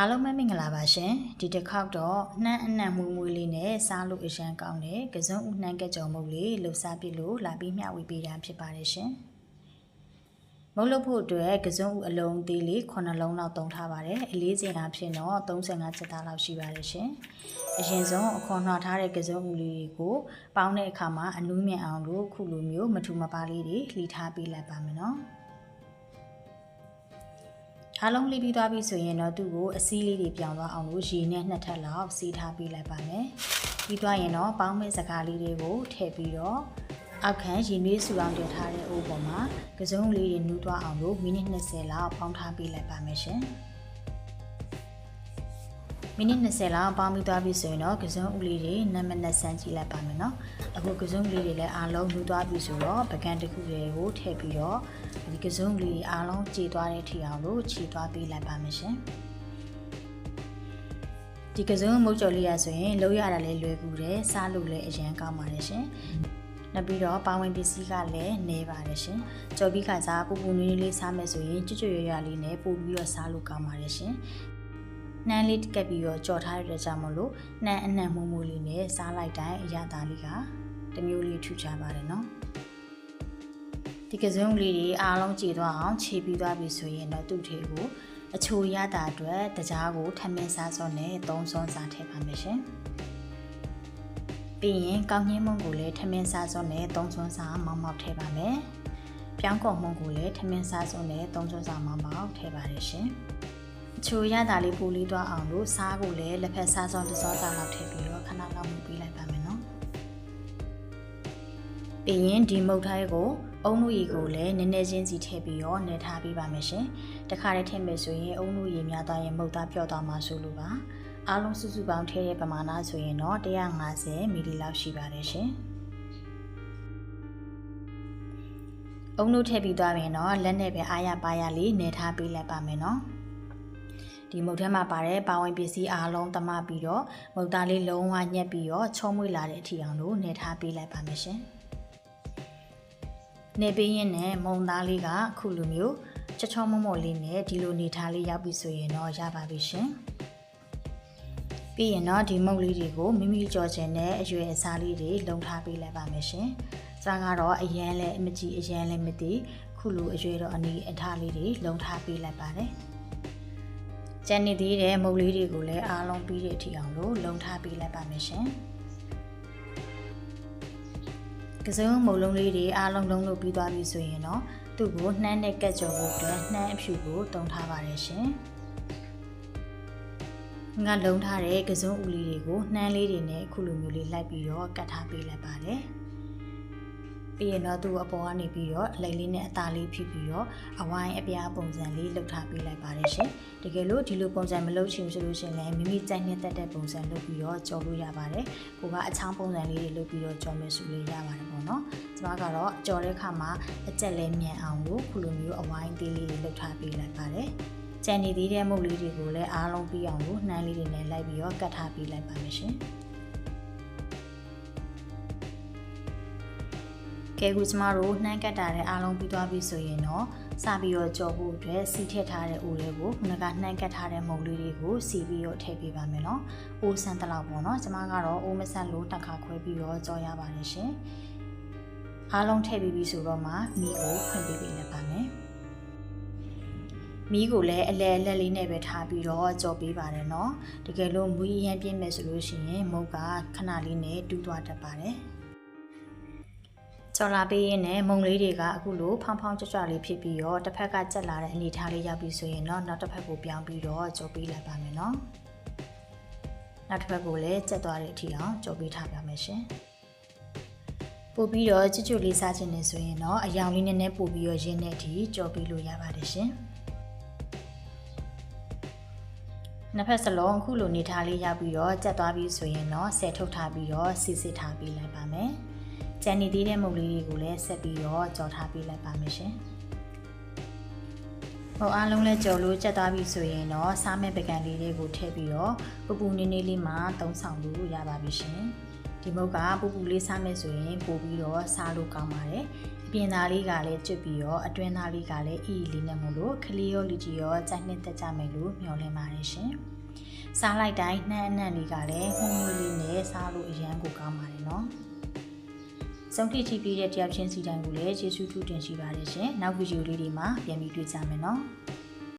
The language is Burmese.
အားလုံးပဲမင်္ဂလာပါရှင်ဒီတစ်ခေါက်တော့နှမ်းအနံ့မွေးမွေးလေးနဲ့စားလို့အရန်ကောင်းတဲ့ကစုံဥနှမ်းကက်ကြော်မုတ်လေးလှူစားပြလို့လာပြီးမျှဝေပေးတာဖြစ်ပါတယ်ရှင်မုတ်လို့ဖို့အတွက်ကစုံဥအလုံးသေးလေး9လုံးလောက်တုံးထားပါတယ်အလေးစင်တာဖြစ်တော့35ချက်သားလောက်ရှိပါတယ်ရှင်အရင်ဆုံးအခွန်နှွာထားတဲ့ကစုံဥလေးတွေကိုပေါင်းတဲ့အခါမှာအနူးမြင့်အောင်လို့ခုလိုမျိုးမထူမပါလေးတွေလှီထားပေးလိုက်ပါမယ်နော် အားလုံးလေးပြီးသွားပြီဆိုရင်တော့သူ့ကိုအစည်းလေးတွေပြောင်းသွားအောင်လို့ရေနဲ့နှစ်ထပ်လောက်စီးထားပေးလိုက်ပါမယ်။ပြီးသွားရင်တော့ပေါင်းမဲ့စကားလေးတွေကိုထည့်ပြီးတော့အောက်ခံရေနွေးဆူအောင်တင်ထားတဲ့အိုးပေါ်မှာကစုံလေးတွေနူးသွားအောင်လို့မိနစ်20လောက်ပေါင်းထားပေးလိုက်ပါမယ်ရှင်။ မိနစ်20လောက်ပေါင်းပြီးသွားပြီဆိုရင်တော့ကစုံဦးလေးတွေနံပါတ်နဲ့ဆန်းကြည့်လိုက်ပါမယ်နော်။အခုကစုံလေးတွေလည်းအားလုံးနူးသွားပြီဆိုတော့ပကံတစ်ခုတွေကိုထည့်ပြီးတော့ဒီကစုံလေးအားလုံးကြည်သွားတဲ့ထီအောင်လို့ခြေသွားပေးလိုက်ပါမယ်ရှင်ဒီကစုံမုတ်ကြော်လေးရဆိုရင်လုံးရတာလည်းလွယ်ကူတယ်စားလို့လည်းအရန်ကောင်းပါတယ်ရှင်နောက်ပြီးတော့ပါဝင်ပစ္စည်းကလည်းနေပါတယ်ရှင်ကြော်ပြီးခါစားပူပူနွေးနွေးလေးစားမယ်ဆိုရင်ကြွကြွရရလေးနဲ့ပို့ပြီးတော့စားလို့ကောင်းပါတယ်ရှင် နှမ်းလေးကပ်ပြီးတော့ကြော်ထားရတဲ့ကြောင့်မလို့နှမ်းအနှံ့မှုမှုလေးနဲ့စားလိုက်တိုင်းအရသာလေးကတစ်မျိုးလေးထူခြားပါတယ်နော်ဒီကစုံလေးတွေအားလုံးကြည်သွားအောင်ခြေပြီးသွားပြီဆိုရင်တော့သူ့ထေကိုအချိုရတာအတွက်တကြားကိုထမင်းစားစောနဲ့သုံးစွန်းစားထည့်ပါမယ်ရှင်ပြီးရင်ကောင်းညင်းမုံကိုလည်းထမင်းစားစောနဲ့သုံးစွန်းစားမောင်းမောက်ထည့်ပါမယ်ပြောင်းကုန်မုံကိုလည်းထမင်းစားစောနဲ့သုံးစွန်းစားမောင်းမောက်ထည့်ပါရရှင် အချိုရတာလေးပူလေးသွားအောင်လို့စားကိုလည်းလက်ဖက်စားစောတစ်စောစားလောက်ထည့်ပြီးတော့ခဏလောက်မှုပေးလိုက်ပါမယ်နော်ပြီးရင်ဒီမုတ်ထိုင်းကိုအုံလို့ရီကိုလည်းနည်းနည်းချင်းစီထည့်ပြီးတော့နေထားပေးပါမယ်ရှင်။တခါတည်းထည့်မယ်ဆိုရင်အုံလို့ရီများသွားရင်မုတ်သားပြော့သွားမှာဆိုလို့ပါ။အားလုံးစုစုပေါင်းထည့်တဲ့ပမာဏဆိုရင်တော့150မီလီလောက်ရှိပါတယ်ရှင်။အုံလို့ထည့်ပြီးသွားရင်တော့လက်နဲ့ပဲအားရပါရလေးနေထားပေးလိုက်ပါမယ်နော်။ ဒီမုတ်ထဲမှာပါတဲ့ပါဝင်ပစ္စည်းအားလုံးတမပြီးတော့မုတ်သားလေးလုံးဝညက်ပြီးတော့ချုံမွေလာတဲ့အထီအောင်လို့နေထားပေးလိုက်ပါမယ်ရှင်။နေပေးရင်နဲ့မုံသားလေးကအခုလိုမျိုးချောချောမောမောလေးနဲ့ဒီလိုနေထားလေးရောက်ပြီဆိုရင်တော့ရပါပြီရှင်။ပြီးရင်တော့ဒီမုတ်လေးတွေကိုမိမိကြော်ချင်တဲ့အရွယ်အစားလေးတွေလုံထားပေးလိုက်ပါမယ်ရှင်။စားကတော့အရန်လည်းအမကြီးအရန်လည်းမသိခုလိုအရွယ်တော့အနီးအထားလေးတွေလုံထားပေးလိုက်ပါတယ်။ ကျန်နေသေးတဲ့မုတ်လေးတွေကိုလည်းအားလုံးပြီးတဲ့အထိအောင်လို့လုံထားပေးလိုက်ပါမယ်ရှင်။ကစုံမုံလုံးလေးတွေအားလုံးလုံးလို့ပြီးသွားပြီဆိုရင်တော့သူ့ကိုနှမ်းနဲ့ကက်ကြော်ဖို့အတွက်နှမ်းအဖြူကိုတုံထားပါတယ်ရှင်။ငါလုံးထားတဲ့ကစုံဦးလေးတွေကိုနှမ်းလေးတွေနဲ့အခုလိုမျိုးလေးလိုက်ပြီးတော့ကတ်ထားပေးလိုက်ပါတယ်။ ပြီးရင်တော့သူ့အပေါ်ကနေပြီးတော့အလိမ်လေးနဲ့အသားလေးဖြည့်ပြီးတော့အဝိုင်းအပြားပုံစံလေးလုပ်ထားပေးလိုက်ပါတယ်ရှင်။တကယ်လို့ဒီလိုပုံစံမလုပ်ချင်ဘူးဆိုလို့ရှိရင်လည်းမိမိကြိုက်နှစ်သက်တဲ့ပုံစံလုပ်ပြီးတော့ကြော်လို့ရပါတယ်။ကိုကအချောင်းပုံစံလေးတွေလုပ်ပြီးတော့ကြော်မယ်ဆိုလို့ရပါတယ်ပေါ့နော်။ကျမကတော့ကြော်တဲ့အခါမှာအကြက်လေးမြန်အောင်လို့ခုလိုမျိုးအဝိုင်းသေးလေးတွေလုပ်ထားပေးလိုက်ပါတယ်။ကြံနေသေးတဲ့မုတ်လေးတွေကိုလည်းအားလုံးပြီးအောင်လို့နှမ်းလေးတွေနဲ့လိုက်ပြီးတော့ကတ်ထားပေးလိုက်ပါမယ်ရှင်။ ကဲခုကျမတို့နှမ်းကတ်တာတဲ့အားလုံးပြီးသွားပြီဆိုရင်တော့စပြီးတော့ကြော်ဖို့အတွက်စီထည့်ထားတဲ့အိုတွေကိုခုနကနှမ်းကတ်ထားတဲ့မုံလေးတွေကိုစီပြီးတော့ထည့်ပေးပါမယ်နော်။အိုးဆန်တလောက်ပေါ့နော်။ကျမကတော့အိုးမဆန်လို့တစ်ခါခွဲပြီးတော့ကြော်ရပါတယ်ရှင်။အားလုံးထည့်ပြီးပြီဆိုတော့မှမီးကိုဖွင့်ပေးပေးလိုက်ပါမယ်။မီးကိုလည်းအလဲအလက်လေးနဲ့ပဲထားပြီးတော့ကြော်ပေးပါတယ်နော်။တကယ်လို့မူရရမ်းပြင်းမယ်ဆိုလို့ရှိရင်မုတ်ကခဏလေးနဲ့တူးသွားတတ်ပါတယ်။ ကြော်လာပေးရင်လည်းမုံလေးတွေကအခုလိုဖောင်းဖောင်းကြွကြွလေးဖြစ်ပြီးတော့တစ်ဖက်ကကြက်လာတဲ့အနေထားလေးရောက်ပြီဆိုရင်တော့နောက်တစ်ဖက်ကိုပြောင်းပြီးတော့ကြော်ပေးလိုက်ပါမယ်နော်နောက်တစ်ဖက်ကိုလည်းကြက်သွားတဲ့အထိအောင်ကြော်ပေးထားပါမယ်ရှင်ပို့ပြီးတော့ချွတ်ချွတ်လေးစားခြင်းနဲ့ဆိုရင်တော့အယောင်လေးနည်းနည်းပို့ပြီးတော့ရင်းတဲ့အထိကြော်ပေးလို့ရပါတယ်ရှင်နှစ်ဖက်စလုံးအခုလိုနေထားလေးရောက်ပြီးတော့ကြက်သွားပြီးဆိုရင်တော့ဆယ်ထုတ်ထားပြီးတော့စစ်စစ်ထားပေးလိုက်ပါမယ်။ ကြံနေသေးတဲ့မုတ်လေးတွေကိုလည်းဆက်ပြီးတော့ကြော်ထားပေးလိုက်ပါမယ်ရှင်။ဟိုအားလုံးလည်းကြော်လို့ကြက်သွားပြီဆိုရင်တော့စားမဲ့ပကံလေးတွေကိုထည့်ပြီးတော့ပူပူနေနေလေးမှသုံးဆောင်လို့ရပါပြီရှင်။ဒီဒီမုတ်ကပူပူလေးစားမယ်ဆိုရင်ပို့ပြီးတော့စားလို့ကောင်းပါတယ်အပြင်သားလေးကလည်းကျွတ်ပြီးတော့အတွင်းသားလေးကလည်းအီအီလေးနဲ့မို့လို့ခလီရောလူကြီးရောကြိုက်နှစ်သက်ကြမယ်လို့မျှော်လင့်ပါတယ်ရှင်စားလိုက်တိုင်းနှမ်းအနှံ့လေးကလည်းမှုမျိုးလေးနဲ့စားလို့အရန်ကိုကောင်းပါတယ်နော် ဆုံးဖြတ်ကြည့်ပြီးတဲ့တယောက်ချင်းစီတိုင်းကိုလည်းကျေးဇူးထူးတင်ရှိပါတယ်ရှင်နောက်ဗီဒီယိုလေးတွေမှာပြန်ပြီးတွေ့ကြမယ်နော်